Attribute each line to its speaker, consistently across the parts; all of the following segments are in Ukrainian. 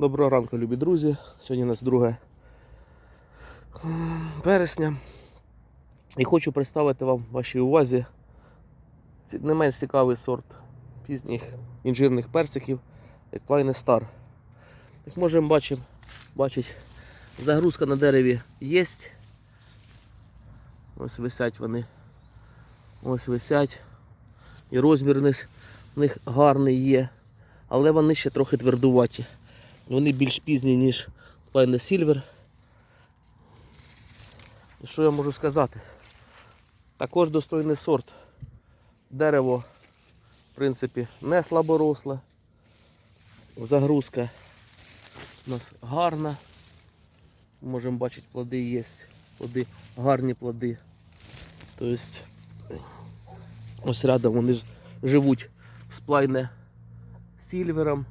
Speaker 1: Доброго ранку, любі друзі. Сьогодні у нас 2 вересня. І хочу представити вам вашій увазі не менш цікавий сорт пізніх інжирних персиків, як Плайне Star. Як можемо бачимо, бачить, загрузка на дереві є. Ось висять вони. Ось висять. І розмір у них гарний є. Але вони ще трохи твердуваті. Вони більш пізні, ніж Плайне Silver. І що я можу сказати? Також достойний сорт. Дерево, в принципі, не слаборосле. Загрузка у нас гарна. Можемо бачити, плоди є. Плоди, гарні плоди. Тобто, ось рядом вони живуть з плайне сільвером.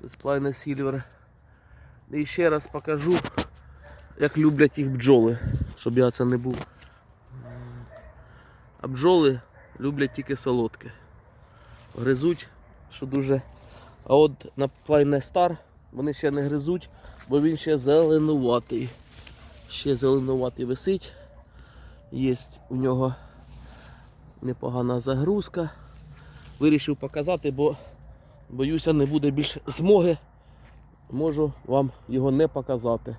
Speaker 1: Тобто сільвер. І ще раз покажу, як люблять їх бджоли, щоб я це не був. А бджоли люблять тільки солодке. Гризуть, що дуже. А от на плайне стар вони ще не гризуть, бо він ще зеленуватий. Ще зеленуватий висить. Є у нього непогана загрузка. Вирішив показати, бо боюся, не буде більше змоги. Можу вам його не показати.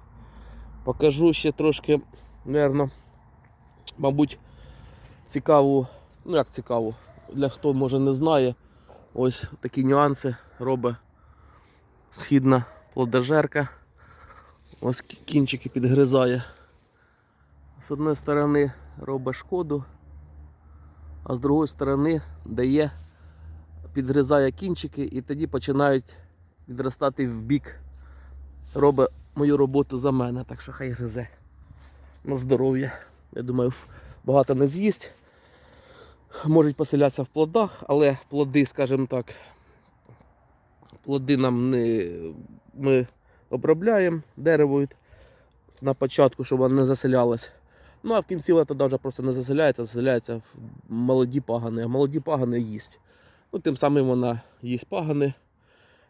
Speaker 1: Покажу ще трошки, нервно, мабуть, цікаву, ну як цікаву, для хто може не знає, ось такі нюанси робить східна плодержерка. Ось кінчики підгризає. З однієї сторони робить шкоду, а з другої сторони дає, підгризає кінчики і тоді починають відростати в бік. Робить мою роботу за мене, так що хай гризе. На здоров'я. Я думаю, багато не з'їсть. Можуть поселятися в плодах, але плоди, скажімо так, плоди нам не ми обробляємо дерево на початку, щоб воно не заселялось. Ну а в кінці вона тоді вже просто не заселяється, в молоді пагани, а молоді пагани їсть. Ну, тим самим вона їсть пагани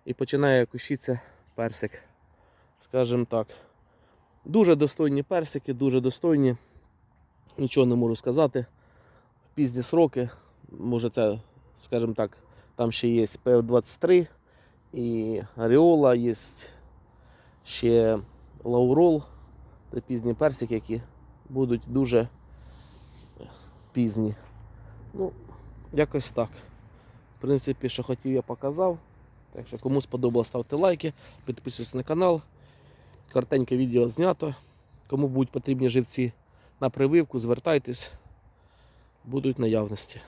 Speaker 1: і починає кущитися персик. Скажімо так. Дуже достойні персики, дуже достойні. Нічого не можу сказати. В пізні сроки, може це, скажімо так, там ще є ПФ-23 і Аріола, є ще Лаурол. Це пізні персики, які будуть дуже пізні. Ну, якось так. В принципі, що хотів, я показав. Так що кому сподобалося, ставте лайки, підписуйтесь на канал. Коротеньке відео знято. Кому будуть потрібні живці на прививку, звертайтесь, будуть наявності.